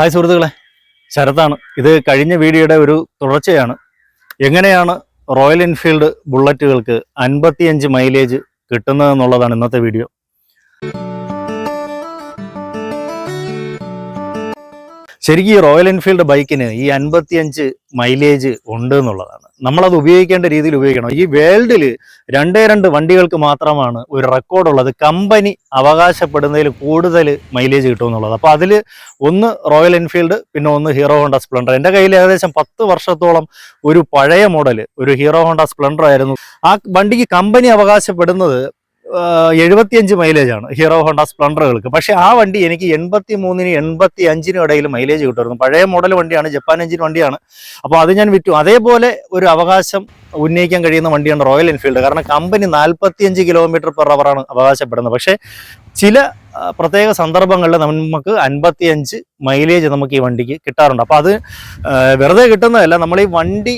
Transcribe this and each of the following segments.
Hi സുഹൃത്തുക്കളെ ശരത്താണ്. ഇത് കഴിഞ്ഞ വീഡിയോയുടെ ഒരു തുടർച്ചയാണ്. എങ്ങനെയാണ് റോയൽ എൻഫീൽഡ് ബുള്ളറ്റുകൾക്ക് അൻപത്തിയഞ്ച് മൈലേജ് കിട്ടുന്നതെന്നുള്ളതാണ് ഇന്നത്തെ വീഡിയോ ശരിക്കും ഈ റോയൽ എൻഫീൽഡ് ബൈക്കിന് ഈ അൻപത്തിയഞ്ച് മൈലേജ് ഉണ്ട് എന്നുള്ളതാണ്. നമ്മളത് ഉപയോഗിക്കേണ്ട രീതിയിൽ ഉപയോഗിക്കണം. ഈ വേൾഡിൽ രണ്ടേ രണ്ട് വണ്ടികൾക്ക് മാത്രമാണ് ഒരു റെക്കോർഡുള്ളത് കമ്പനി അവകാശപ്പെടുന്നതിൽ കൂടുതൽ മൈലേജ് കിട്ടും എന്നുള്ളത്. അപ്പോൾ അതിൽ ഒന്ന് റോയൽ എൻഫീൽഡ് പിന്നെ ഒന്ന് ഹീറോ ഹോണ്ട സ്പ്ലെൻഡർ എന്റെ കയ്യിൽ ഏകദേശം പത്ത് വർഷത്തോളം ഒരു പഴയ മോഡൽ ഒരു ഹീറോ ഹോണ്ട സ്പ്ലെൻഡർ ആയിരുന്നു. ആ വണ്ടിക്ക് കമ്പനി അവകാശപ്പെടുന്നത് എഴുപത്തിയഞ്ച് മൈലേജ് ആണ്. ഹീറോ ഹോണ്ട സ്പ്ലണ്ടറുകൾക്ക് പക്ഷേ ആ വണ്ടി എനിക്ക് എൺപത്തി മൂന്നിന് എൺപത്തി അഞ്ചിനും ഇടയിൽ മൈലേജ് കിട്ടുമായിരുന്നു. പഴയ മോഡൽ വണ്ടിയാണ് ജപ്പാൻ എഞ്ചിൻ വണ്ടിയാണ്. അപ്പോൾ അത് ഞാൻ വിറ്റു. അതേപോലെ ഒരു അവകാശം ഉന്നയിക്കാൻ കഴിയുന്ന വണ്ടിയാണ് റോയൽ എൻഫീൽഡ് കാരണം കമ്പനി നാൽപ്പത്തിയഞ്ച് കിലോമീറ്റർ പെർ അവറാണ് അവകാശപ്പെടുന്നത്. പക്ഷേ ചില പ്രത്യേക സന്ദർഭങ്ങളിൽ നമുക്ക് അൻപത്തിയഞ്ച് മൈലേജ് നമുക്ക് ഈ വണ്ടിക്ക് കിട്ടാറുണ്ട്. അപ്പോൾ അത് വെറുതെ കിട്ടുന്നതല്ല. നമ്മൾ ഈ വണ്ടി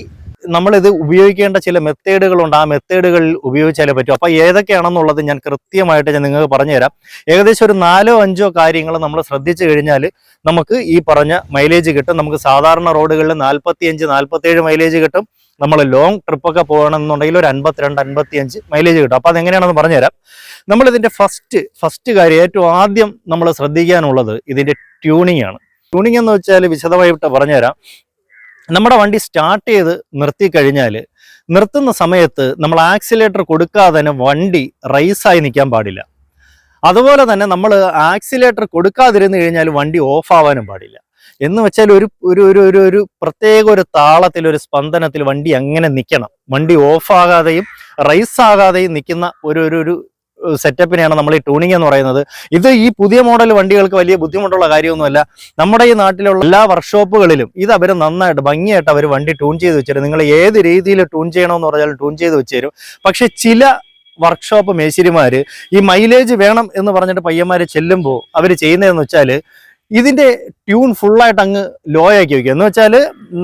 നമ്മളിത് ഉപയോഗിക്കേണ്ട ചില മെത്തേഡുകളുണ്ട്. ആ മെത്തേഡുകളിൽ ഉപയോഗിച്ചാലേ പറ്റും. അപ്പോൾ ഏതൊക്കെയാണെന്നുള്ളത് ഞാൻ കൃത്യമായിട്ട് ഞാൻ നിങ്ങൾക്ക് പറഞ്ഞുതരാം. ഏകദേശം ഒരു നാലോ അഞ്ചോ കാര്യങ്ങൾ നമ്മൾ ശ്രദ്ധിച്ചു കഴിഞ്ഞാൽ നമുക്ക് ഈ പറഞ്ഞ മൈലേജ് കിട്ടും. നമുക്ക് സാധാരണ റോഡുകളിൽ നാൽപ്പത്തിയഞ്ച് നാൽപ്പത്തേഴ് മൈലേജ് കിട്ടും. നമ്മൾ ലോങ് ട്രിപ്പൊക്കെ പോകണമെന്നുണ്ടെങ്കിൽ ഒരു അൻപത്തിരണ്ട് അൻപത്തിയഞ്ച് മൈലേജ് കിട്ടും. അപ്പോൾ അതെങ്ങനെയാണെന്ന് പറഞ്ഞുതരാം. നമ്മളിതിന്റെ ഫസ്റ്റ് ഫസ്റ്റ് കാര്യം ഏറ്റവും ആദ്യം നമ്മൾ ശ്രദ്ധിക്കാനുള്ളത് ഇതിന്റെ ട്യൂണിംഗ് ആണ്. ട്യൂണിംഗ് എന്ന് വെച്ചാൽ വിശദമായിട്ട് പറഞ്ഞുതരാം. നമ്മുടെ വണ്ടി സ്റ്റാർട്ട് ചെയ്ത് നിർത്തി കഴിഞ്ഞാൽ നിർത്തുന്ന സമയത്ത് നമ്മൾ ആക്സിലേറ്റർ കൊടുക്കാതെ തന്നെ വണ്ടി റൈസായി നിൽക്കാൻ പാടില്ല. അതുപോലെ തന്നെ നമ്മൾ ആക്സിലേറ്റർ കൊടുക്കാതിരുന്നു കഴിഞ്ഞാൽ വണ്ടി ഓഫ് ആവാനും പാടില്ല. എന്ന് വെച്ചാൽ ഒരു ഒരു ഒരു ഒരു ഒരു പ്രത്യേക ഒരു താളത്തിൽ ഒരു സ്പന്ദനത്തിൽ വണ്ടി അങ്ങനെ നിൽക്കണം? വണ്ടി ഓഫ് ആകാതെയും റൈസ് ആകാതെയും നിൽക്കുന്ന ഒരു ഒരു സെറ്റപ്പിനെയാണ് നമ്മൾ ഈ ട്യൂണിംഗ് എന്ന് പറയുന്നത്. ഇത് ഈ പുതിയ മോഡൽ വണ്ടികൾക്ക് വലിയ ബുദ്ധിമുട്ടുള്ള കാര്യമൊന്നുമല്ല. നമ്മുടെ ഈ നാട്ടിലുള്ള എല്ലാ വർക്ക്ഷോപ്പുകളിലും ഇത് അവർ നന്നായിട്ട് ഭംഗിയായിട്ട് അവർ വണ്ടി ട്യൂൺ ചെയ്ത് വെച്ചു നിങ്ങൾ ഏത് രീതിയിൽ ട്യൂൺ ചെയ്യണമെന്ന് പറഞ്ഞാൽ ട്യൂൺ ചെയ്ത് വെച്ച് തരും. പക്ഷെ ചില വർക്ക്ഷോപ്പ് മേശിരിമാർ ഈ മൈലേജ് വേണം എന്ന് പറഞ്ഞിട്ട് പയ്യന്മാർ ചെല്ലുമ്പോൾ അവർ ചെയ്യുന്നതെന്ന് വെച്ചാൽ ഇതിന്റെ ട്യൂൺ ഫുള്ളായിട്ട് അങ്ങ് ലോ ആക്കി വെക്കുക. എന്ന് വെച്ചാൽ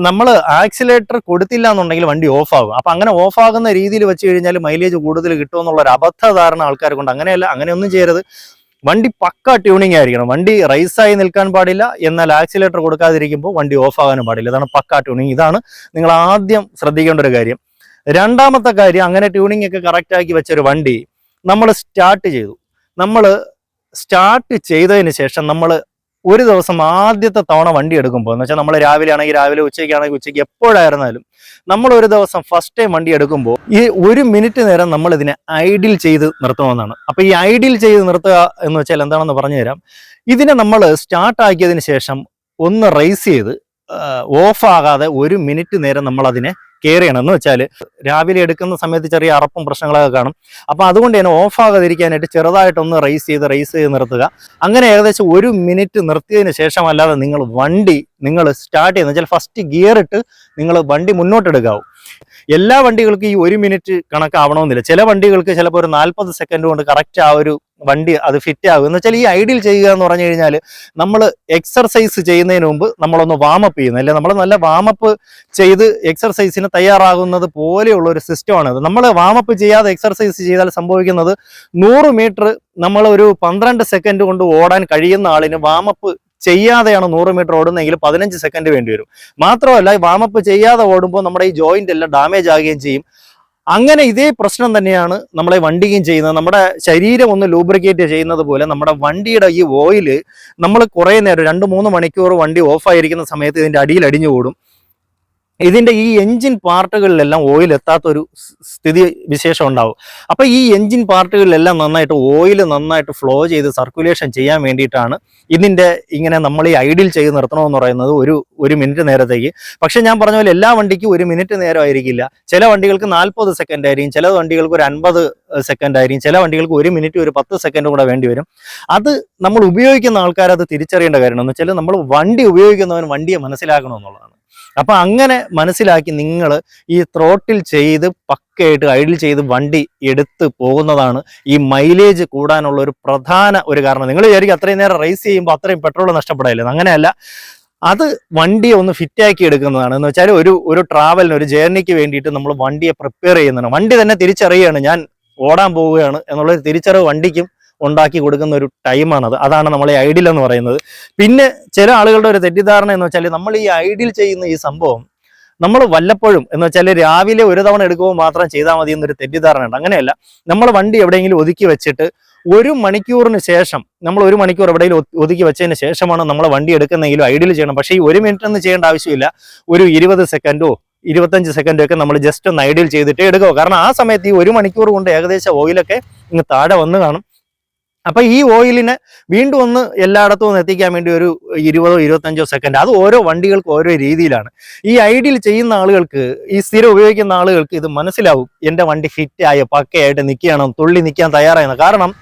നമ്മൾ ആക്സിലേറ്റർ കൊടുത്തില്ല എന്നുണ്ടെങ്കിൽ വണ്ടി ഓഫ് ആകും. അപ്പൊ അങ്ങനെ ഓഫ് ആകുന്ന രീതിയിൽ വെച്ച് കഴിഞ്ഞാൽ മൈലേജ് കൂടുതൽ കിട്ടുമെന്നുള്ള ഒരു അബദ്ധധാരണ ആൾക്കാർ കൊണ്ട് അങ്ങനെയല്ല അങ്ങനെയൊന്നും ചെയ്യരുത്. വണ്ടി പക്ക ട്യൂണിങ് ആയിരിക്കണം. വണ്ടി റൈസായി നിൽക്കാൻ പാടില്ല എന്നാൽ ആക്സിലേറ്റർ കൊടുക്കാതിരിക്കുമ്പോൾ വണ്ടി ഓഫ് ആകാനും പാടില്ല. ഇതാണ് പക്ക ട്യൂണിങ് ഇതാണ് നിങ്ങൾ ആദ്യം ശ്രദ്ധിക്കേണ്ട ഒരു കാര്യം. രണ്ടാമത്തെ കാര്യം അങ്ങനെ ട്യൂണിംഗ് ഒക്കെ കറക്റ്റ് ആക്കി വെച്ചൊരു വണ്ടി നമ്മൾ സ്റ്റാർട്ട് ചെയ്തു. നമ്മൾ സ്റ്റാർട്ട് ചെയ്തതിന് ശേഷം നമ്മൾ ഒരു ദിവസം ആദ്യത്തെ തവണ വണ്ടി എടുക്കുമ്പോൾ എന്ന് വെച്ചാൽ നമ്മൾ രാവിലെ ആണെങ്കിൽ രാവിലെ ഉച്ചയ്ക്കാണെങ്കിൽ ഉച്ചയ്ക്ക് എപ്പോഴായിരുന്നാലും നമ്മൾ ഒരു ദിവസം ഫസ്റ്റ് ടൈം വണ്ടി എടുക്കുമ്പോൾ ഈ ഒരു മിനിറ്റ് നേരം നമ്മൾ ഇതിനെ ഐഡിൽ ചെയ്ത് നിർത്തണമെന്നാണ് അപ്പൊ ഈ ഐഡിൽ ചെയ്ത് നിർത്തുക എന്ന് വെച്ചാൽ എന്താണെന്ന് പറഞ്ഞു തരാം ഇതിനെ നമ്മൾ സ്റ്റാർട്ട് ആക്കിയതിന് ശേഷം ഒന്ന് റൈസ് ചെയ്ത് ഓഫ് ആകാതെ ഒരു മിനിറ്റ് നേരം നമ്മൾ അതിനെ കെയർ ചെയ്യണം എന്ന് വെച്ചാൽ രാവിലെ എടുക്കുന്ന സമയത്ത് ചെറിയ അറപ്പും പ്രശ്നങ്ങളൊക്കെ കാണും. അപ്പോൾ അതുകൊണ്ട് തന്നെ ഓഫ് ആകാതിരിക്കാനായിട്ട് ചെറുതായിട്ടൊന്ന് റൈസ് ചെയ്ത് റൈസ് ചെയ്ത് നിർത്തുക. അങ്ങനെ ഏകദേശം ഒരു മിനിറ്റ് നിർത്തിയതിന് ശേഷമല്ലാതെ നിങ്ങൾ വണ്ടി നിങ്ങൾ സ്റ്റാർട്ട് ചെയ്യുന്ന വെച്ചാൽ ഫസ്റ്റ് ഗിയർ ഇട്ട് നിങ്ങൾ വണ്ടി മുന്നോട്ടെടുക്കാവും എല്ലാ വണ്ടികൾക്കും ഈ ഒരു മിനിറ്റ് കണക്കാവണമെന്നില്ല. ചില വണ്ടികൾക്ക് ചിലപ്പോൾ ഒരു നാൽപ്പത് സെക്കൻഡ് കൊണ്ട് കറക്റ്റ് ആ ഒരു വണ്ടി അത് ഫിറ്റ് ആകും. എന്ന് വെച്ചാൽ ഈ ഐഡിയൽ ചെയ്യുക എന്ന് പറഞ്ഞു കഴിഞ്ഞാൽ നമ്മൾ എക്സർസൈസ് ചെയ്യുന്നതിന് മുമ്പ് നമ്മളൊന്ന് വാമപ്പ് ചെയ്യുന്നത് അല്ലെ? നമ്മൾ നല്ല വാമപ്പ് ചെയ്ത് എക്സർസൈസിന് തയ്യാറാകുന്നത് പോലെയുള്ള ഒരു സിസ്റ്റമാണ് നമ്മൾ വാമപ്പ് ചെയ്യാതെ എക്സർസൈസ് ചെയ്താൽ സംഭവിക്കുന്നത് നൂറ് മീറ്റർ നമ്മൾ ഒരു പന്ത്രണ്ട് സെക്കൻഡ് കൊണ്ട് ഓടാൻ കഴിയുന്ന ആളിന് വാമപ്പ് ചെയ്യാതെയാണ് നൂറ് മീറ്റർ ഓടുന്നതെങ്കിൽ പതിനഞ്ച് സെക്കൻഡ് വേണ്ടി വരും. മാത്രമല്ല വാമപ്പ് ചെയ്യാതെ ഓടുമ്പോൾ നമ്മുടെ ഈ ജോയിന്റ് എല്ലാം ഡാമേജ് ആകുകയും ചെയ്യും. അങ്ങനെ ഇതേ പ്രശ്നം തന്നെയാണ് നമ്മളെ വണ്ടിയും ചെയ്യുന്നത്. നമ്മുടെ ശരീരം ഒന്ന് ലൂബ്രിക്കേറ്റ് ചെയ്യുന്നത് പോലെ നമ്മുടെ വണ്ടിയുടെ ഈ ഓയിൽ നമ്മൾ കുറേ നേരം രണ്ട് മൂന്ന് മണിക്കൂർ വണ്ടി ഓഫായിരിക്കുന്ന സമയത്ത് ഇതിന്റെ അടിയിൽ അടിഞ്ഞു കൂടും. ഇതിന്റെ ഈ എഞ്ചിൻ പാർട്ടുകളിലെല്ലാം ഓയിൽ എത്താത്ത ഒരു സ് സ്ഥിതി വിശേഷം ഉണ്ടാവും. അപ്പൊ ഈ എഞ്ചിൻ പാർട്ടുകളിലെല്ലാം നന്നായിട്ട് ഓയിൽ നന്നായിട്ട് ഫ്ലോ ചെയ്ത് സർക്കുലേഷൻ ചെയ്യാൻ വേണ്ടിയിട്ടാണ് ഇതിന്റെ ഇങ്ങനെ നമ്മൾ ഈ ഐഡിൽ ചെയ്ത് നിർത്തണമെന്ന് പറയുന്നത് ഒരു ഒരു മിനിറ്റ് നേരത്തേക്ക്. പക്ഷെ ഞാൻ പറഞ്ഞ പോലെ എല്ലാ വണ്ടിക്കും ഒരു മിനിറ്റ് നേരം ആയിരിക്കില്ല ചില വണ്ടികൾക്ക് നാൽപ്പത് സെക്കൻഡ് ആയിരിക്കും. ചില വണ്ടികൾക്ക് ഒരു അൻപത് സെക്കൻഡ് ആയിരിക്കും. ചില വണ്ടികൾക്ക് ഒരു മിനിറ്റ് ഒരു പത്ത് സെക്കൻഡ് കൂടെ വേണ്ടി വരും. അത് നമ്മൾ ഉപയോഗിക്കുന്ന ആൾക്കാർ അത് തിരിച്ചറിയേണ്ട കാര്യം എന്ന് വെച്ചാൽ നമ്മൾ വണ്ടി ഉപയോഗിക്കുന്നവൻ വണ്ടിയെ മനസ്സിലാക്കണം എന്നുള്ളതാണ്. അപ്പൊ അങ്ങനെ മനസ്സിലാക്കി നിങ്ങൾ ഈ ത്രോട്ടിൽ ചെയ്ത് പക്കയായിട്ട് ഐഡിൽ ചെയ്ത് വണ്ടി എടുത്ത് പോകുന്നതാണ് ഈ മൈലേജ് കൂടാനുള്ള ഒരു പ്രധാന ഒരു കാരണം. നിങ്ങൾ വിചാരിക്കും അത്രയും നേരം റേസ് ചെയ്യുമ്പോൾ അത്രയും പെട്രോൾ നഷ്ടപ്പെടില്ല? അങ്ങനെയല്ല. അത് വണ്ടിയെ ഒന്ന് ഫിറ്റാക്കി എടുക്കുന്നതാണ്. എന്ന് വെച്ചാൽ ഒരു ഒരു ട്രാവലിന് ഒരു ജേർണിക്ക് വേണ്ടിയിട്ട് നമ്മൾ വണ്ടിയെ പ്രിപ്പയർ ചെയ്യുന്നതാണ്. വണ്ടി തന്നെ തിരിച്ചറിയുകയാണ് ഞാൻ ഓടാൻ പോവുകയാണ് എന്നുള്ളൊരു തിരിച്ചറിവ് വണ്ടിക്കും ഉണ്ടാക്കി കൊടുക്കുന്ന ഒരു ടൈമാണത്. അതാണ് നമ്മൾ ഈ ഐഡിൽ എന്ന് പറയുന്നത്. പിന്നെ ചില ആളുകളുടെ ഒരു തെറ്റിദ്ധാരണ എന്ന് വെച്ചാൽ നമ്മൾ ഈ ഐഡിൽ ചെയ്യുന്ന ഈ സംഭവം നമ്മൾ വല്ലപ്പോഴും എന്ന് വെച്ചാൽ രാവിലെ ഒരു തവണ എടുക്കുമ്പോൾ മാത്രം ചെയ്താൽ മതി എന്നൊരു തെറ്റിദ്ധാരണ ഉണ്ട്. അങ്ങനെയല്ല. നമ്മൾ വണ്ടി എവിടെയെങ്കിലും ഒതുക്കി വെച്ചിട്ട് ഒരു മണിക്കൂറിന് ശേഷം നമ്മൾ ഒരു മണിക്കൂർ എവിടെയെങ്കിലും ഒതുക്കി വെച്ചതിന് ശേഷമാണ് നമ്മൾ വണ്ടി എടുക്കുന്നതെങ്കിലും ഐഡിൽ ചെയ്യണം. പക്ഷേ ഈ ഒരു മിനിറ്റ് ഒന്നും ചെയ്യേണ്ട ആവശ്യമില്ല. ഒരു ഇരുപത് സെക്കൻഡോ ഇരുപത്തഞ്ച് സെക്കൻഡ് ഒക്കെ നമ്മൾ ജസ്റ്റ് ഒന്ന് ഐഡിയൽ ചെയ്തിട്ട് എടുക്കുക കാരണം ആ സമയത്ത് ഈ ഒരു മണിക്കൂർ കൊണ്ട് ഏകദേശം ഓയിലൊക്കെ ഇങ്ങ് താഴെ വന്ന് കാണും. അപ്പൊ ഈ ഓയിലിനെ വീണ്ടും ഒന്ന് എല്ലായിടത്തും ഒന്ന് എത്തിക്കാൻ വേണ്ടി ഒരു ഇരുപതോ ഇരുപത്തഞ്ചോ സെക്കൻഡ് അത് ഓരോ വണ്ടികൾക്ക് ഓരോ രീതിയിലാണ്. ഈ ഐഡിയൽ ചെയ്യുന്ന ആളുകൾക്ക് ഈ സ്ഥിരം ഉപയോഗിക്കുന്ന ആളുകൾക്ക് ഇത് മനസ്സിലാവും. എന്റെ വണ്ടി ഫിറ്റ് ആയ പക്കയായിട്ട് നിൽക്കുകയാണോ തുള്ളി നിൽക്കാൻ തയ്യാറായെന്ന് കാരണം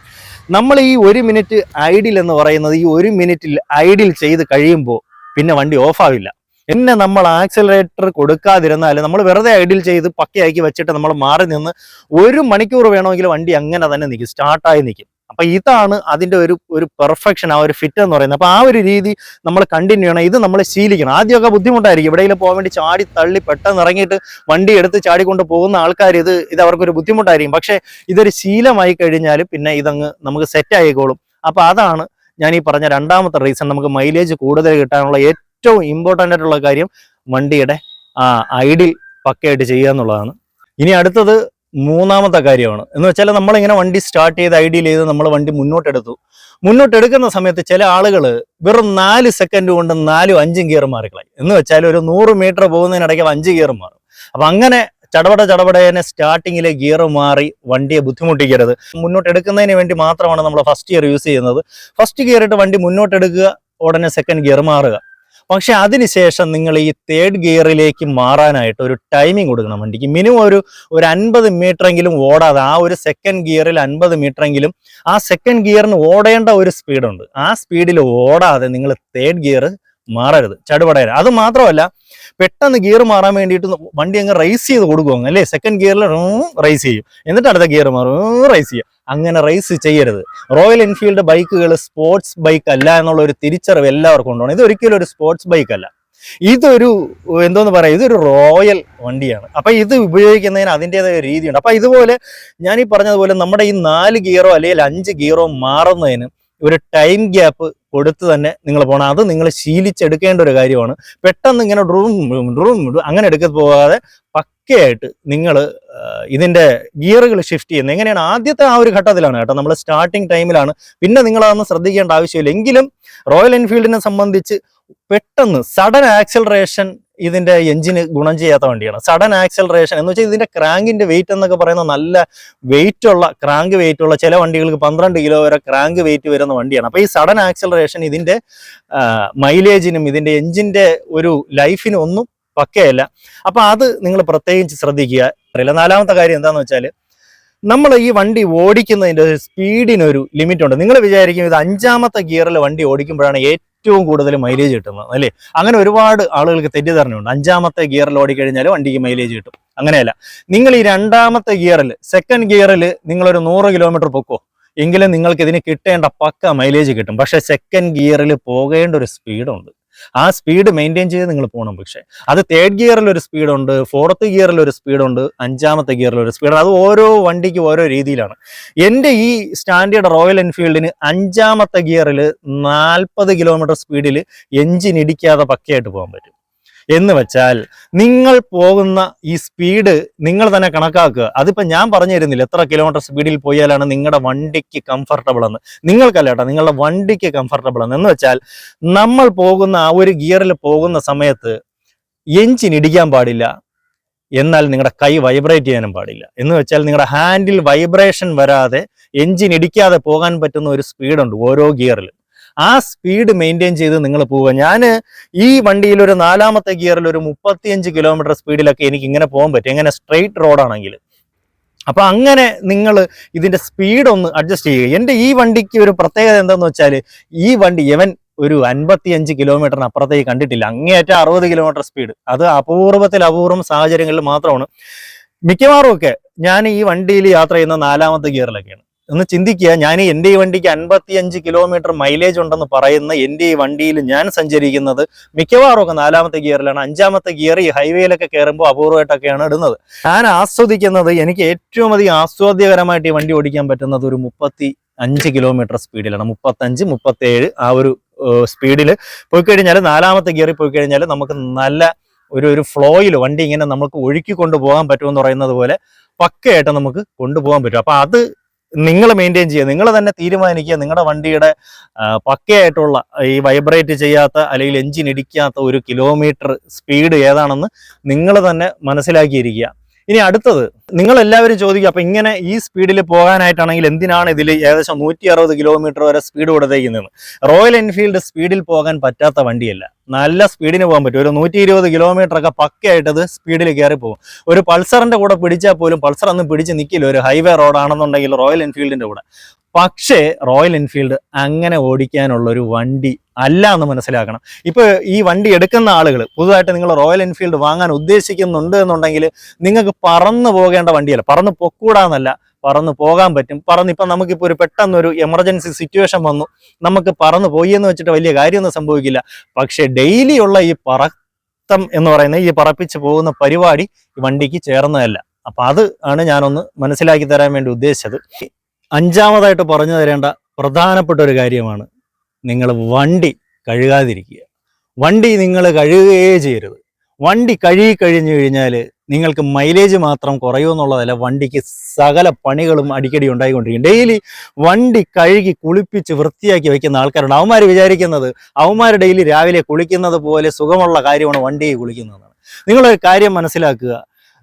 നമ്മൾ ഈ ഒരു മിനിറ്റ് ഐഡിൽ എന്ന് പറയുന്നത് ഈ ഒരു മിനിറ്റിൽ ഐഡിൽ ചെയ്ത് കഴിയുമ്പോൾ പിന്നെ വണ്ടി ഓഫാവില്ല പിന്നെ നമ്മൾ ആക്സിലറേറ്റർ കൊടുക്കാതിരുന്നാൽ നമ്മൾ വെറുതെ ഐഡിൽ ചെയ്ത് പക്കയാക്കി വെച്ചിട്ട് നമ്മൾ മാറി നിന്ന് ഒരു മണിക്കൂർ വേണമെങ്കിൽ വണ്ടി അങ്ങനെ തന്നെ നിൽക്കും സ്റ്റാർട്ടായി നിൽക്കും അപ്പൊ ഇതാണ് അതിന്റെ ഒരു ഒരു പെർഫെക്ഷൻ ആ ഒരു ഫിറ്റ് എന്ന് പറയുന്നത്. അപ്പൊ ആ ഒരു രീതി നമ്മൾ കണ്ടിന്യൂ ചെയ്യണം. ഇത് നമ്മൾ ശീലിക്കണം. ആദ്യമൊക്കെ ബുദ്ധിമുട്ടായിരിക്കും. എവിടെയെങ്കിലും പോകാൻ വേണ്ടി ചാടി തള്ളി പെട്ടെന്ന് ഇറങ്ങിയിട്ട് വണ്ടി എടുത്ത് ചാടിക്കൊണ്ട് പോകുന്ന ആൾക്കാർ ഇത് ഇത് അവർക്കൊരു ബുദ്ധിമുട്ടായിരിക്കും. പക്ഷേ ഇതൊരു ശീലമായി കഴിഞ്ഞാൽ പിന്നെ ഇതങ്ങ് നമുക്ക് സെറ്റ് ആയിക്കോളും. അപ്പൊ അതാണ് ഞാൻ ഈ പറഞ്ഞ രണ്ടാമത്തെ റീസൺ നമുക്ക് മൈലേജ് കൂടുതൽ കിട്ടാനുള്ള ഏറ്റവും ഇമ്പോർട്ടന്റ് ആയിട്ടുള്ള കാര്യം വണ്ടിയുടെ ആ ഐഡിൽ പക്കയായിട്ട് ചെയ്യുക എന്നുള്ളതാണ്. ഇനി അടുത്തത് മൂന്നാമത്തെ കാര്യമാണ്. എന്ന് വെച്ചാൽ നമ്മളിങ്ങനെ വണ്ടി സ്റ്റാർട്ട് ചെയ്ത് ഐഡിയൽ ചെയ്ത് നമ്മൾ വണ്ടി മുന്നോട്ടെടുത്തു. മുന്നോട്ടെടുക്കുന്ന സമയത്ത് ചില ആളുകൾ വെറും നാല് സെക്കൻഡ് കൊണ്ട് നാലും അഞ്ചും ഗിയർ മാറിക്കളായി. എന്ന് വെച്ചാൽ ഒരു നൂറ് മീറ്റർ പോകുന്നതിനിടയ്ക്ക് അഞ്ച് ഗിയർ മാറും. അപ്പം അങ്ങനെ ചടപട ചടപടേനെ സ്റ്റാർട്ടിങ്ങിലെ ഗിയർ മാറി വണ്ടിയെ ബുദ്ധിമുട്ടിക്കരുത്. മുന്നോട്ടെടുക്കുന്നതിന് വേണ്ടി മാത്രമാണ് നമ്മൾ ഫസ്റ്റ് ഗിയർ യൂസ് ചെയ്യുന്നത്. ഫസ്റ്റ് ഗിയർ ഇട്ട് വണ്ടി മുന്നോട്ടെടുക്കുക ഉടനെ സെക്കൻഡ് ഗിയർ മാറുക. പക്ഷെ അതിനുശേഷം നിങ്ങൾ ഈ തേർഡ് ഗിയറിലേക്ക് മാറാനായിട്ട് ഒരു ടൈമിംഗ് കൊടുക്കണം വണ്ടിക്ക്. മിനിമം ഒരു ഒരു അൻപത് എങ്കിലും ഓടാതെ ആ ഒരു സെക്കൻഡ് ഗിയറിൽ അൻപത് എങ്കിലും ആ സെക്കൻഡ് ഗിയറിന് ഓടേണ്ട ഒരു സ്പീഡുണ്ട് ആ സ്പീഡിൽ ഓടാതെ നിങ്ങൾ തേർഡ് ഗിയർ മാറരുത്. ചടുപടയരുത് അത് മാത്രമല്ല പെട്ടെന്ന് ഗിയർ മാറാൻ വേണ്ടിയിട്ട് വണ്ടി അങ്ങ് റൈസ് ചെയ്ത് കൊടുക്കും അല്ലേ? സെക്കൻഡ് ഗിയറിൽ റൈസ് ചെയ്യും. എന്നിട്ട് അടുത്ത ഗിയർ മാറും റൈസ് ചെയ്യും. അങ്ങനെ റേസ് ചെയ്യരുത്. റോയൽ എൻഫീൽഡ് ബൈക്കുകൾ സ്പോർട്സ് ബൈക്ക് അല്ല എന്നുള്ള ഒരു തിരിച്ചറിവ് എല്ലാവർക്കും ഉണ്ടാവണം ഇത് ഒരിക്കലും ഒരു സ്പോർട്സ് ബൈക്ക് അല്ല. ഇതൊരു എന്തോന്ന് പറയാം ഇതൊരു റോയൽ വണ്ടിയാണ്. അപ്പൊ ഇത് ഉപയോഗിക്കുന്നതിന് അതിന്റെതായ രീതിയുണ്ട്. അപ്പൊ ഇതുപോലെ ഞാൻ ഈ പറഞ്ഞതുപോലെ നമ്മുടെ ഈ നാല് ഗിയറോ അല്ലെങ്കിൽ അഞ്ച് ഗിയറോ മാറുന്നതിന് ഒരു ടൈം ഗ്യാപ്പ് കൊടുത്ത് തന്നെ നിങ്ങൾ പോകണം അത് നിങ്ങൾ ശീലിച്ചെടുക്കേണ്ട ഒരു കാര്യമാണ്. പെട്ടെന്ന് ഇങ്ങനെ ഡ്രൂം ഡ്രൂം അങ്ങനെ എടുക്ക പോകാതെ പക്കയായിട്ട് നിങ്ങൾ ഇതിന്റെ ഗിയറുകൾ ഷിഫ്റ്റ് ചെയ്യുന്നത് എങ്ങനെയാണ് ആദ്യത്തെ ആ ഒരു ഘട്ടത്തിലാണ് കേട്ടോ. നമ്മൾ സ്റ്റാർട്ടിങ് ടൈമിലാണ് പിന്നെ നിങ്ങളതൊന്നും ശ്രദ്ധിക്കേണ്ട ആവശ്യമില്ല. എങ്കിലും റോയൽ എൻഫീൽഡിനെ സംബന്ധിച്ച് പെട്ടെന്ന് സഡൻ ആക്സലറേഷൻ ഇതിന്റെ എഞ്ചിന് ഗുണം ചെയ്യാത്ത വണ്ടിയാണ്. സഡൻ ആക്സലറേഷൻ എന്ന് വെച്ചാൽ ഇതിന്റെ ക്രാങ്കിന്റെ വെയിറ്റ് എന്നൊക്കെ പറയുന്ന നല്ല വെയിറ്റ് ഉള്ള ക്രാങ്ക് വെയിറ്റ് ഉള്ള ചില വണ്ടികൾക്ക് പന്ത്രണ്ട് കിലോ വരെ ക്രാങ്ക് വെയിറ്റ് വരുന്ന വണ്ടിയാണ്. അപ്പൊ ഈ സഡൻ ആക്സലറേഷൻ ഇതിന്റെ മൈലേജിനും ഇതിന്റെ എഞ്ചിന്റെ ഒരു ലൈഫിനും ഒന്നും പക്കയല്ല. അപ്പൊ അത് നിങ്ങൾ പ്രത്യേകിച്ച് ശ്രദ്ധിക്കുക. അറിയില്ല. നാലാമത്തെ കാര്യം എന്താണെന്ന് വെച്ചാൽ നമ്മൾ ഈ വണ്ടി ഓടിക്കുന്നതിന്റെ ഒരു സ്പീഡിനൊരു ലിമിറ്റ് ഉണ്ട് നിങ്ങൾ വിചാരിക്കും ഇത് അഞ്ചാമത്തെ ഗിയറിൽ വണ്ടി ഓടിക്കുമ്പോഴാണ് ഏറ്റവും കൂടുതൽ മൈലേജ് കിട്ടുന്നത് അല്ലേ? അങ്ങനെ ഒരുപാട് ആളുകൾക്ക് തെറ്റിദ്ധാരണയുണ്ട്. അഞ്ചാമത്തെ ഗിയറിൽ ഓടിക്കഴിഞ്ഞാൽ വണ്ടിക്ക് മൈലേജ് കിട്ടും. അങ്ങനെയല്ല. നിങ്ങൾ ഈ രണ്ടാമത്തെ ഗിയറിൽ സെക്കൻഡ് ഗിയറിൽ നിങ്ങളൊരു നൂറ് കിലോമീറ്റർ പൊക്കോ? എങ്കിലും നിങ്ങൾക്ക് ഇതിന് കിട്ടേണ്ട പക്ക മൈലേജ് കിട്ടും. പക്ഷേ സെക്കൻഡ് ഗിയറിൽ പോകേണ്ട ഒരു സ്പീഡുണ്ട്. ആ സ്പീഡ് മെയിന്റെയിൻ ചെയ്ത് നിങ്ങൾ പോകണം പക്ഷേ. അത് തേർഡ് ഗിയറിൽ ഒരു സ്പീഡുണ്ട് ഫോർത്ത് ഗിയറിൽ ഒരു സ്പീഡുണ്ട് അഞ്ചാമത്തെ ഗിയറിൽ ഒരു സ്പീഡ് അത് ഓരോ വണ്ടിക്ക് ഓരോ രീതിയിലാണ്. എന്റെ ഈ സ്റ്റാൻഡേർഡ് റോയൽ എൻഫീൽഡിന് അഞ്ചാമത്തെ ഗിയറിൽ നാൽപ്പത് കിലോമീറ്റർ സ്പീഡിൽ എഞ്ചിൻ ഇടിക്കാതെ പക്കയായിട്ട് പോകാൻ പറ്റും. എന്ന് വെച്ചാൽ നിങ്ങൾ പോകുന്ന ഈ സ്പീഡ് നിങ്ങൾ തന്നെ കണക്കാക്കുക. അതിപ്പോൾ ഞാൻ പറഞ്ഞു തരുന്നില്ല എത്ര കിലോമീറ്റർ സ്പീഡിൽ പോയാലാണ് നിങ്ങളുടെ വണ്ടിക്ക് കംഫർട്ടബിൾ എന്ന്. നിങ്ങൾക്കല്ല കേട്ടോ നിങ്ങളുടെ വണ്ടിക്ക് കംഫർട്ടബിൾ എന്ന്. എന്ന് വെച്ചാൽ നമ്മൾ പോകുന്ന ആ ഒരു ഗിയറിൽ പോകുന്ന സമയത്ത് എഞ്ചിൻ ഇടിക്കാൻ പാടില്ല. എന്നാൽ നിങ്ങളുടെ കൈ വൈബ്രേറ്റ് ചെയ്യാനും പാടില്ല. എന്ന് വെച്ചാൽ നിങ്ങളുടെ ഹാൻഡിൽ വൈബ്രേഷൻ വരാതെ എഞ്ചിൻ ഇടിക്കാതെ പോകാൻ പറ്റുന്ന ഒരു സ്പീഡുണ്ട് ഓരോ ഗിയറിലും ആ സ്പീഡ് മെയിന്റെയിൻ ചെയ്ത് നിങ്ങൾ പോവുക. ഞാൻ ഈ വണ്ടിയിൽ ഒരു നാലാമത്തെ ഗിയറിൽ ഒരു മുപ്പത്തിയഞ്ച് കിലോമീറ്റർ സ്പീഡിലൊക്കെ എനിക്ക് ഇങ്ങനെ പോകാൻ പറ്റും. എങ്ങനെ സ്ട്രെയിറ്റ് റോഡാണെങ്കിൽ അപ്പൊ അങ്ങനെ നിങ്ങൾ ഇതിന്റെ സ്പീഡ് ഒന്ന് അഡ്ജസ്റ്റ് ചെയ്യുക. എന്റെ ഈ വണ്ടിക്ക് ഒരു പ്രത്യേകത എന്താന്ന് വെച്ചാൽ ഈ വണ്ടി ഇവൻ ഒരു അൻപത്തിയഞ്ച് കിലോമീറ്ററിന് അപ്പുറത്തേക്ക് കണ്ടിട്ടില്ല. അങ്ങേയറ്റം അറുപത് കിലോമീറ്റർ സ്പീഡ് അത് അപൂർവത്തിൽ അപൂർവം സാഹചര്യങ്ങളിൽ മാത്രമാണ്. മിക്കവാറും ഒക്കെ ഞാൻ ഈ വണ്ടിയിൽ യാത്ര ചെയ്യുന്ന നാലാമത്തെ ഗിയറിലൊക്കെയാണ് ഒന്ന് ചിന്തിക്കുക ഞാൻ എന്റെ ഈ വണ്ടിക്ക് അൻപത്തിയഞ്ച് കിലോമീറ്റർ മൈലേജ് ഉണ്ടെന്ന് പറയുന്ന എന്റെ ഈ വണ്ടിയിൽ ഞാൻ സഞ്ചരിക്കുന്നത് മിക്കവാറും ഒക്കെ നാലാമത്തെ ഗിയറിലാണ്. അഞ്ചാമത്തെ ഗിയർ ഈ ഹൈവേയിലൊക്കെ കയറുമ്പോൾ അപൂർവമായിട്ടൊക്കെയാണ് ഇടുന്നത്. ഞാൻ ആസ്വദിക്കുന്നത് എനിക്ക് ഏറ്റവും അധികം ആസ്വാദ്യകരമായിട്ട് ഈ വണ്ടി ഓടിക്കാൻ പറ്റുന്നത് ഒരു മുപ്പത്തി അഞ്ച് കിലോമീറ്റർ സ്പീഡിലാണ് മുപ്പത്തഞ്ച് മുപ്പത്തേഴ് ആ ഒരു സ്പീഡിൽ പോയി കഴിഞ്ഞാൽ നാലാമത്തെ ഗിയറിൽ പോയി കഴിഞ്ഞാൽ നമുക്ക് നല്ല ഒരു ഒരു ഫ്ലോയിൽ വണ്ടി ഇങ്ങനെ നമുക്ക് ഒഴുക്കി കൊണ്ടുപോകാൻ പറ്റുമെന്ന് പറയുന്നത് പോലെ പക്കയായിട്ട് നമുക്ക് കൊണ്ടുപോകാൻ പറ്റും. അപ്പൊ അത് നിങ്ങൾ മെയിന്റെയിൻ ചെയ്യുക. നിങ്ങൾ തന്നെ തീരുമാനിക്കുക. നിങ്ങളുടെ വണ്ടിയുടെ പക്കയായിട്ടുള്ള ഈ വൈബ്രേറ്റ് ചെയ്യാത്ത അല്ലെങ്കിൽ എഞ്ചിൻ ഇടിക്കാത്ത ഒരു കിലോമീറ്റർ സ്പീഡ് ഏതാണെന്ന് നിങ്ങൾ തന്നെ മനസ്സിലാക്കിയിരിക്കുക. ഇനി അടുത്തത് നിങ്ങൾ എല്ലാവരും ചോദിക്കും അപ്പൊ ഇങ്ങനെ ഈ സ്പീഡിൽ പോകാനായിട്ടാണെങ്കിൽ എന്തിനാണ് ഇതിൽ ഏകദേശം നൂറ്റി അറുപത് കിലോമീറ്റർ വരെ സ്പീഡ് കൊടുത്തേക്കുന്നത് റോയൽ എൻഫീൽഡ് സ്പീഡിൽ പോകാൻ പറ്റാത്ത വണ്ടിയല്ല. നല്ല സ്പീഡിന് പോകാൻ പറ്റും. ഒരു നൂറ്റി ഇരുപത് കിലോമീറ്റർ ഒക്കെ പക്കയായിട്ട് അത് സ്പീഡിൽ കയറി പോകും. ഒരു പൾസറിന്റെ കൂടെ പിടിച്ചാൽ പോലും പൾസർ ഒന്നും പിടിച്ച് നിൽക്കില്ല ഒരു ഹൈവേ റോഡാണെന്നുണ്ടെങ്കിൽ റോയൽ എൻഫീൽഡിന്റെ കൂടെ. പക്ഷേ റോയൽ എൻഫീൽഡ് അങ്ങനെ ഓടിക്കാനുള്ള ഒരു വണ്ടി അല്ല എന്ന് മനസ്സിലാക്കണം. ഇപ്പൊ ഈ വണ്ടി എടുക്കുന്ന ആളുകൾ പുതുതായിട്ട് നിങ്ങൾ റോയൽ എൻഫീൽഡ് വാങ്ങാൻ ഉദ്ദേശിക്കുന്നുണ്ട് എന്നുണ്ടെങ്കിൽ നിങ്ങൾക്ക് പറന്നു പോകേണ്ട വണ്ടിയല്ല. പറന്ന് പൊക്കൂടാന്നല്ല പറന്ന് പോകാൻ പറ്റും. പറന്ന് ഇപ്പം നമുക്കിപ്പോൾ ഒരു പെട്ടെന്നൊരു എമർജൻസി സിറ്റുവേഷൻ വന്നു. നമുക്ക് പറന്ന് പോയി എന്ന് വെച്ചിട്ട് വലിയ കാര്യമൊന്നും സംഭവിക്കില്ല. പക്ഷേ ഡെയിലി ഉള്ള ഈ പറത്തം എന്ന് പറയുന്ന ഈ പറപ്പിച്ച് പോകുന്ന പരിപാടി വണ്ടിക്ക് ചേർന്നതല്ല. അപ്പൊ അത് ആണ് ഞാനൊന്ന് മനസ്സിലാക്കി തരാൻ വേണ്ടി ഉദ്ദേശിച്ചത്. അഞ്ചാമതായിട്ട് പറഞ്ഞു തരേണ്ട പ്രധാനപ്പെട്ട ഒരു കാര്യമാണ് നിങ്ങൾ വണ്ടി കഴുകാതിരിക്കുക. വണ്ടി നിങ്ങൾ കഴുകുകയേ ചെയ്യരുത്. വണ്ടി കഴുകി കഴിഞ്ഞു കഴിഞ്ഞാൽ നിങ്ങൾക്ക് മൈലേജ് മാത്രം കുറയുമെന്നുള്ളതല്ല വണ്ടിക്ക് സകല പണികളും അടിക്കടി ഉണ്ടായിക്കൊണ്ടിരിക്കും. ഡെയിലി വണ്ടി കഴുകി കുളിപ്പിച്ച് വൃത്തിയാക്കി വെക്കുന്ന ആൾക്കാരുണ്ട്. അവന്മാർ വിചാരിക്കുന്നത് അവന്മാർ ഡെയിലി രാവിലെ കുളിക്കുന്നത് പോലെ സുഖമുള്ള കാര്യമാണ് വണ്ടി കുളിക്കുന്നതെന്നാണ്. നിങ്ങളൊരു കാര്യം മനസ്സിലാക്കുക.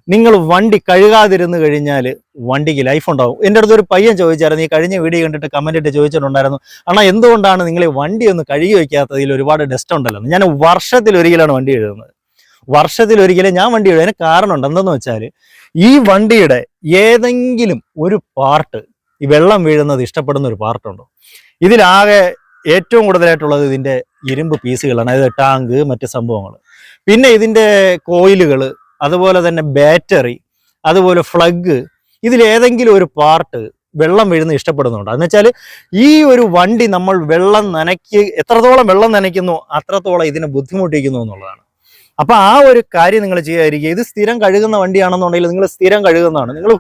നിങ്ങൾ വണ്ടി കഴുകാതിരുന്ന് കഴിഞ്ഞാൽ വണ്ടിക്ക് ലൈഫ് ഉണ്ടാവും. എന്റെ അടുത്ത് ഒരു പയ്യൻ ചോദിച്ചായിരുന്നു ഈ കഴിഞ്ഞ വീഡിയോ കണ്ടിട്ട് കമന്റ് ഇട്ട് ചോദിച്ചിട്ടുണ്ടായിരുന്നു അണ്ണാ എന്തുകൊണ്ടാണ് നിങ്ങൾ വണ്ടി ഒന്ന് കഴുകി വയ്ക്കാത്തതിൽ ഒരുപാട് ഡസ്റ്റ് ഉണ്ടല്ലോ? ഞാൻ വർഷത്തിൽ ഒരിക്കലാണ് വണ്ടി എഴുതുന്നത് വർഷത്തിൽ ഒരിക്കലും ഞാൻ വണ്ടി അതിന് കാരണമുണ്ട് എന്തെന്ന് വെച്ചാൽ ഈ വണ്ടിയുടെ ഏതെങ്കിലും ഒരു പാർട്ട് ഈ വെള്ളം വീഴുന്നത് ഇഷ്ടപ്പെടുന്ന ഒരു പാർട്ടുണ്ടോ ഇതിലാകെ ഏറ്റവും കൂടുതലായിട്ടുള്ളത് ഇതിന്റെ ഇരുമ്പ് പീസുകളാണ്. അതായത് ടാങ്ക് മറ്റ് സംഭവങ്ങൾ പിന്നെ ഇതിന്റെ കോയിലുകൾ അതുപോലെ തന്നെ ബാറ്ററി അതുപോലെ ഫ്ലഗ് ഇതിലേതെങ്കിലും ഒരു പാർട്ട് വെള്ളം വീഴുന്ന ഇഷ്ടപ്പെടുന്നുണ്ട്? എന്ന് വെച്ചാൽ ഈ ഒരു വണ്ടി നമ്മൾ വെള്ളം നനയ്ക്ക് എത്രത്തോളം വെള്ളം നനയ്ക്കുന്നു അത്രത്തോളം ഇതിനെ ബുദ്ധിമുട്ടിക്കുന്നു എന്നുള്ളതാണ്. അപ്പോൾ ആ ഒരു കാര്യം നിങ്ങൾ ചെയ്യാതിരിക്കുക. ഇത് സ്ഥിരം കഴുകുന്ന വണ്ടിയാണെന്നുണ്ടെങ്കിൽ നിങ്ങൾ സ്ഥിരം കഴുകുന്നതാണ്. നിങ്ങൾ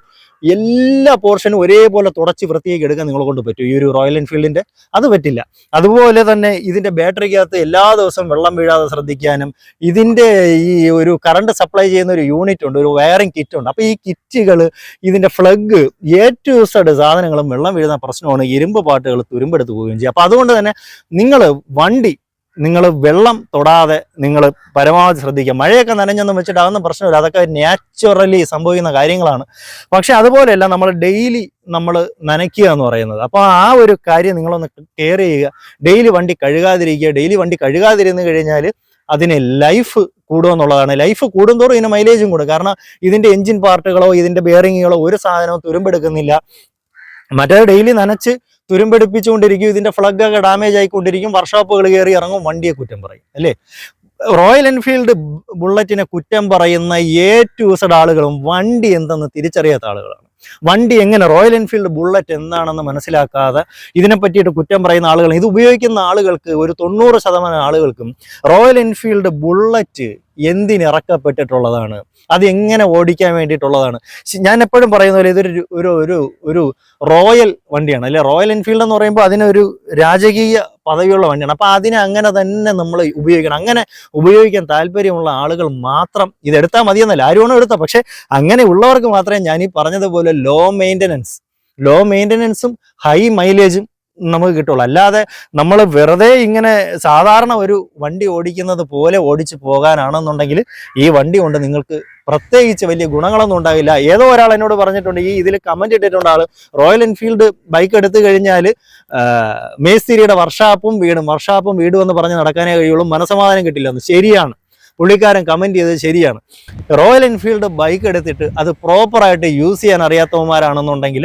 എല്ലാ പോർഷനും ഒരേപോലെ തുടച്ച് വൃത്തിയാക്കി എടുക്കാൻ നിങ്ങളെ കൊണ്ട് പറ്റും. ഈ ഒരു റോയൽ എൻഫീൽഡിന്റെ അത് പറ്റില്ല. അതുപോലെ തന്നെ ഇതിന്റെ ബാറ്ററിക്കകത്ത് എല്ലാ ദിവസവും വെള്ളം വീഴാതെ ശ്രദ്ധിക്കാനും ഇതിന്റെ ഈ ഒരു കറണ്ട് സപ്ലൈ ചെയ്യുന്ന ഒരു യൂണിറ്റ് ഉണ്ട് ഒരു വയറിംഗ് കിറ്റ് ഉണ്ട്. അപ്പൊ ഈ കിറ്റുകൾ ഇതിന്റെ ഫ്ലഗ് എ ടു സെഡ് സാധനങ്ങളും വെള്ളം വീഴുന്ന പ്രശ്നമാണ് ഇരുമ്പ് പാട്ടുകൾ തുരുമ്പെടുത്ത് പോവുകയും ചെയ്യും. അപ്പൊ അതുകൊണ്ട് തന്നെ നിങ്ങൾ വണ്ടി നിങ്ങൾ വെള്ളം തൊടാതെ നിങ്ങൾ പരമാവധി ശ്രദ്ധിക്കുക. മഴയൊക്കെ നനഞ്ഞൊന്നും വെച്ചിട്ട് അതൊന്നും പ്രശ്നമില്ല. അതൊക്കെ നാച്ചുറലി സംഭവിക്കുന്ന കാര്യങ്ങളാണ്. പക്ഷെ അതുപോലെയല്ല നമ്മൾ ഡെയിലി നമ്മൾ നനയ്ക്കുക എന്ന് പറയുന്നത്. അപ്പോൾ ആ ഒരു കാര്യം നിങ്ങളൊന്ന് കെയർ ചെയ്യുക. ഡെയിലി വണ്ടി കഴുകാതിരിക്കുക. ഡെയിലി വണ്ടി കഴുകാതിരുന്ന് കഴിഞ്ഞാൽ അതിന് ലൈഫ് കൂടുമെന്നുള്ളതാണ് ലൈഫ് കൂടുന്തോറും ഇതിന് മൈലേജും കൂടും. കാരണം ഇതിന്റെ എഞ്ചിൻ പാർട്ടുകളോ ഇതിന്റെ ബെയറിങ്ങുകളോ ഒരു സാധനവും തുരുമ്പെടുക്കുന്നില്ല. മറ്റേ ഡെയിലി നനച്ച് തുരുമ്പെടുപ്പിച്ചുകൊണ്ടിരിക്കും ഇതിന്റെ ഫ്ലഗ് ഒക്കെ ഡാമേജ് ആയിക്കൊണ്ടിരിക്കും വർഷോപ്പുകൾ കയറി ഇറങ്ങും വണ്ടിയെ കുറ്റം പറയും അല്ലേ? റോയൽ എൻഫീൽഡ് ബുള്ളറ്റിനെ കുറ്റം പറയുന്ന എ ടു സഡ് ആളുകളും വണ്ടി എന്തെന്ന് തിരിച്ചറിയാത്ത ആളുകളാണ്. വണ്ടി എങ്ങനെ റോയൽ എൻഫീൽഡ് ബുള്ളറ്റ് എന്താണെന്ന് മനസ്സിലാക്കാതെ ഇതിനെ പറ്റിയിട്ട് കുറ്റം പറയുന്ന ആളുകൾ ഇത് ഉപയോഗിക്കുന്ന ആളുകൾക്ക് ഒരു തൊണ്ണൂറ് ശതമാനം ആളുകൾക്കും റോയൽ എൻഫീൽഡ് ബുള്ളറ്റ് എന്തിനിറക്കപ്പെട്ടിട്ടുള്ളതാണ്? അത് എങ്ങനെ ഓടിക്കാൻ വേണ്ടിയിട്ടുള്ളതാണ്? ഞാൻ എപ്പോഴും പറയുന്ന പോലെ ഇതൊരു ഒരു ഒരു ഒരു റോയൽ വണ്ടിയാണ്. അല്ലെ? റോയൽ എൻഫീൽഡ് എന്ന് പറയുമ്പോൾ അതിനൊരു രാജകീയ പദവിയുള്ള വണ്ടിയാണ്. അപ്പൊ അതിനെ അങ്ങനെ തന്നെ നമ്മൾ ഉപയോഗിക്കണം. അങ്ങനെ ഉപയോഗിക്കാൻ താല്പര്യമുള്ള ആളുകൾ മാത്രം ഇതെടുത്താൽ മതി മതിയെന്നല്ല. ആരും വേണം എടുത്താൽ പക്ഷേ അങ്ങനെ ഉള്ളവർക്ക് മാത്രമേ ഞാൻ ഈ പറഞ്ഞതുപോലെ ലോ മെയിന്റനൻസ് ലോ മെയിന്റനൻസും ഹൈ മൈലേജും നമുക്ക് കിട്ടുള്ളൂ. അല്ലാതെ നമ്മൾ വെറുതെ ഇങ്ങനെ സാധാരണ ഒരു വണ്ടി ഓടിക്കുന്നത് പോലെ ഓടിച്ചു പോകാനാണെന്നുണ്ടെങ്കിൽ ഈ വണ്ടി കൊണ്ട് നിങ്ങൾക്ക് പ്രത്യേകിച്ച് വലിയ ഗുണങ്ങളൊന്നും ഉണ്ടാവില്ല. ഏതോ ഒരാൾ എന്നോട് പറഞ്ഞിട്ടുണ്ട് ഈ ഇതിൽ കമന്റ് ഇട്ടിട്ടുണ്ട് ആൾ റോയൽ എൻഫീൽഡ് ബൈക്ക് എടുത്തു കഴിഞ്ഞാൽ മേസ്തിരിയുടെ വർഷാപ്പും വീടും വർഷാപ്പും വീടും എന്ന് പറഞ്ഞ് നടക്കാനേ കഴിയുള്ളൂ മനസമാധാനം കിട്ടില്ല എന്ന്. ശരിയാണ്. പുള്ളിക്കാരൻ കമന്റ് ചെയ്തത് ശരിയാണ്. റോയൽ എൻഫീൽഡ് ബൈക്ക് എടുത്തിട്ട് അത് പ്രോപ്പറായിട്ട് യൂസ് ചെയ്യാൻ അറിയാത്തവന്മാരാണെന്നുണ്ടെങ്കിൽ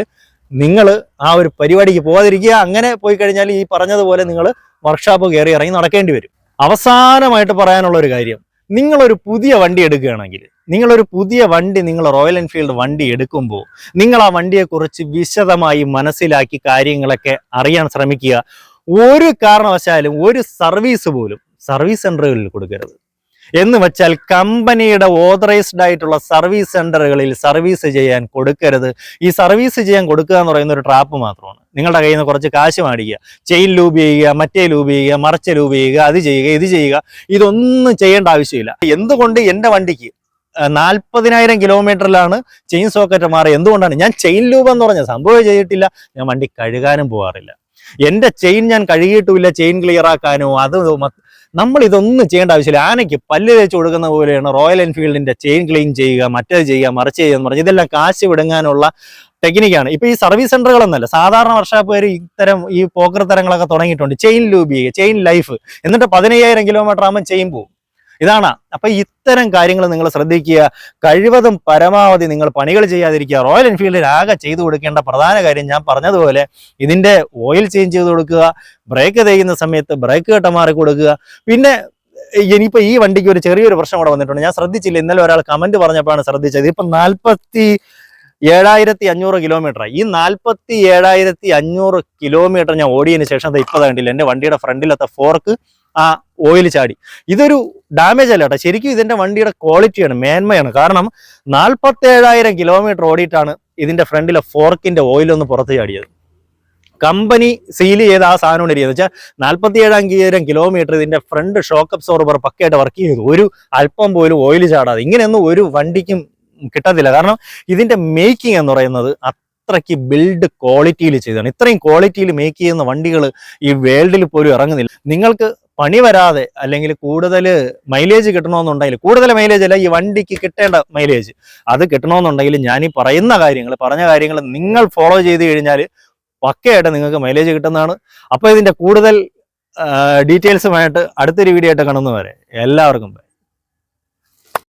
നിങ്ങൾ ആ ഒരു പരിപാടിക്ക് പോകാതിരിക്കുക അങ്ങനെ പോയി കഴിഞ്ഞാൽ ഈ പറഞ്ഞതുപോലെ നിങ്ങൾ വർക്ക്ഷോപ്പ് കയറി ഇറങ്ങി നടക്കേണ്ടി വരും. അവസാനമായിട്ട് പറയാനുള്ള ഒരു കാര്യം. നിങ്ങളൊരു പുതിയ വണ്ടി എടുക്കുകയാണെങ്കിൽ നിങ്ങളൊരു പുതിയ വണ്ടി നിങ്ങൾ റോയൽ എൻഫീൽഡ് വണ്ടി എടുക്കുമ്പോൾ നിങ്ങൾ ആ വണ്ടിയെക്കുറിച്ച് വിശദമായി മനസ്സിലാക്കി കാര്യങ്ങളൊക്കെ അറിയാൻ ശ്രമിക്കുക. ഒരു കാരണവശാലും ഒരു സർവീസ് പോലും സർവീസ് സെന്ററുകളിൽ കൊടുക്കരുത്. എന്ന് വെച്ചാൽ കമ്പനിയുടെ ഓതറൈസ്ഡ് ആയിട്ടുള്ള സർവീസ് സെന്ററുകളിൽ സർവീസ് ചെയ്യാൻ കൊടുക്കരുത്. ഈ സർവീസ് ചെയ്യാൻ കൊടുക്കുക എന്ന് പറയുന്ന ഒരു ട്രാപ്പ് മാത്രമാണ്. നിങ്ങളുടെ കയ്യിൽ നിന്ന് കുറച്ച് കാശ് മേടിക്കുക. ചെയിൻ ലൂബ് ചെയ്യുക മറ്റേ ലൂബ് ചെയ്യുക മറച്ച ലൂബ് ചെയ്യുക അത് ചെയ്യുക ഇത് ചെയ്യുക ഇതൊന്നും ചെയ്യേണ്ട ആവശ്യമില്ല. എന്തുകൊണ്ട് എന്റെ വണ്ടിക്ക് നാൽപ്പതിനായിരം കിലോമീറ്ററിലാണ് ചെയിൻ സോക്കറ്റ് മാറി എന്തുകൊണ്ടാണ്? ഞാൻ ചെയിൻ ലൂബ് എന്ന് പറഞ്ഞ സംഭവം ചെയ്തിട്ടില്ല. ഞാൻ വണ്ടി കഴുകാനും പോകാറില്ല എന്റെ ചെയിൻ ഞാൻ കഴുകിയിട്ടുമില്ല ചെയിൻ ക്ലിയർ ആക്കാനോ അത് നമ്മൾ ഇതൊന്നും ചെയ്യേണ്ട ആവശ്യമില്ല. ആനയ്ക്ക് പല്ല് തേച്ച് കൊടുക്കുന്ന പോലെയാണ് റോയൽ എൻഫീൽഡിന്റെ ചെയിൻ ക്ലീൻ ചെയ്യുക മറ്റേത് ചെയ്യുക മറിച്ച് ചെയ്യുക എന്ന് പറഞ്ഞു ഇതെല്ലാം കാശ് വിടുങ്ങാനുള്ള ടെക്നിക്കാണ് ഇപ്പൊ ഈ സർവീസ് സെന്ററുകളൊന്നല്ല സാധാരണ വർഷാപ്പുകാർ ഇത്തരം ഈ പോക്കർ തരങ്ങളൊക്കെ തുടങ്ങിയിട്ടുണ്ട്. ചെയിൻ ലൂബിയ ചെയിൻ ലൈഫ് എന്നിട്ട് പതിനയ്യായിരം കിലോമീറ്റർ ആകുമ്പോൾ ചെയിൻ പോകും ഇതാണ്. അപ്പൊ ഇത്തരം കാര്യങ്ങൾ നിങ്ങൾ ശ്രദ്ധിക്കുക. കഴിവതും പരമാവധി നിങ്ങൾ പണികൾ ചെയ്യാതിരിക്കുക. റോയൽ എൻഫീൽഡിൽ ആകെ ചെയ്തു കൊടുക്കേണ്ട പ്രധാന കാര്യം ഞാൻ പറഞ്ഞതുപോലെ ഇതിന്റെ ഓയിൽ ചേഞ്ച് ചെയ്ത് കൊടുക്കുക. ബ്രേക്ക് തേയുന്ന സമയത്ത് ബ്രേക്ക് കെട്ട മാറി കൊടുക്കുക. പിന്നെ ഇനിയിപ്പോ ഈ വണ്ടിക്ക് ഒരു ചെറിയൊരു പ്രശ്നം കൂടെ വന്നിട്ടുണ്ട്. ഞാൻ ശ്രദ്ധിച്ചില്ല. ഇന്നലെ ഒരാൾ കമന്റ് പറഞ്ഞപ്പോഴാണ് ശ്രദ്ധിച്ചത്. ഇപ്പൊ നാൽപ്പത്തി ഏഴായിരത്തി അഞ്ഞൂറ് കിലോമീറ്റർ ഈ നാൽപ്പത്തി ഏഴായിരത്തി അഞ്ഞൂറ് കിലോമീറ്റർ ഞാൻ ഓടിയതിന് ശേഷം ഇപ്പൊ കണ്ടില്ല എന്റെ വണ്ടിയുടെ ഫ്രണ്ടിലത്തെ ഫോർക്ക് ആ ഓയിൽ ചാടി. ഇതൊരു ഡാമേജ് അല്ല കേട്ടോ. ശരിക്കും ഇതിന്റെ വണ്ടിയുടെ ക്വാളിറ്റിയാണ് മേന്മയാണ്. കാരണം നാൽപ്പത്തി ഏഴായിരം കിലോമീറ്റർ ഓടിയിട്ടാണ് ഇതിന്റെ ഫ്രണ്ടിലെ ഫോർക്കിന്റെ ഓയിൽ ഒന്ന് പുറത്ത് ചാടിയത്. കമ്പനി സീൽ ചെയ്ത ആ സാധനം ഇരിക്കുന്നത്. വെച്ചാൽ നാൽപ്പത്തി കിലോമീറ്റർ ഇതിന്റെ ഫ്രണ്ട് ഷോക്ക് അബ്സോർബർ പക്കയായിട്ട് വർക്ക് ചെയ്തു ഒരു അല്പം പോലും ഓയിൽ ചാടാതെ. ഇങ്ങനെയൊന്നും ഒരു വണ്ടിക്കും കിട്ടത്തില്ല. കാരണം ഇതിന്റെ മേക്കിംഗ് എന്ന് പറയുന്നത് അത്രയ്ക്ക് ബിൽഡ് ക്വാളിറ്റിയിൽ ചെയ്താണ് ഇത്രയും ക്വാളിറ്റിയിൽ മേക്ക് ചെയ്യുന്ന വണ്ടികൾ ഈ വേൾഡിൽ പോലും ഇറങ്ങുന്നില്ല. നിങ്ങൾക്ക് പണി വരാതെ അല്ലെങ്കിൽ കൂടുതൽ മൈലേജ് കിട്ടണമെന്നുണ്ടെങ്കിൽ കൂടുതൽ മൈലേജ് അല്ല ഈ വണ്ടിക്ക് കിട്ടേണ്ട മൈലേജ് അത് കിട്ടണമെന്നുണ്ടെങ്കിൽ ഞാൻ ഈ പറയുന്ന കാര്യങ്ങൾ പറഞ്ഞ കാര്യങ്ങൾ നിങ്ങൾ ഫോളോ ചെയ്ത് കഴിഞ്ഞാൽ പക്കയായിട്ട് നിങ്ങൾക്ക് മൈലേജ് കിട്ടുന്നതാണ് അപ്പോൾ ഇതിന്റെ കൂടുതൽ ഡീറ്റെയിൽസുമായിട്ട് അടുത്തൊരു വീഡിയോ ആയിട്ട് കാണുന്നവരെ എല്ലാവർക്കും.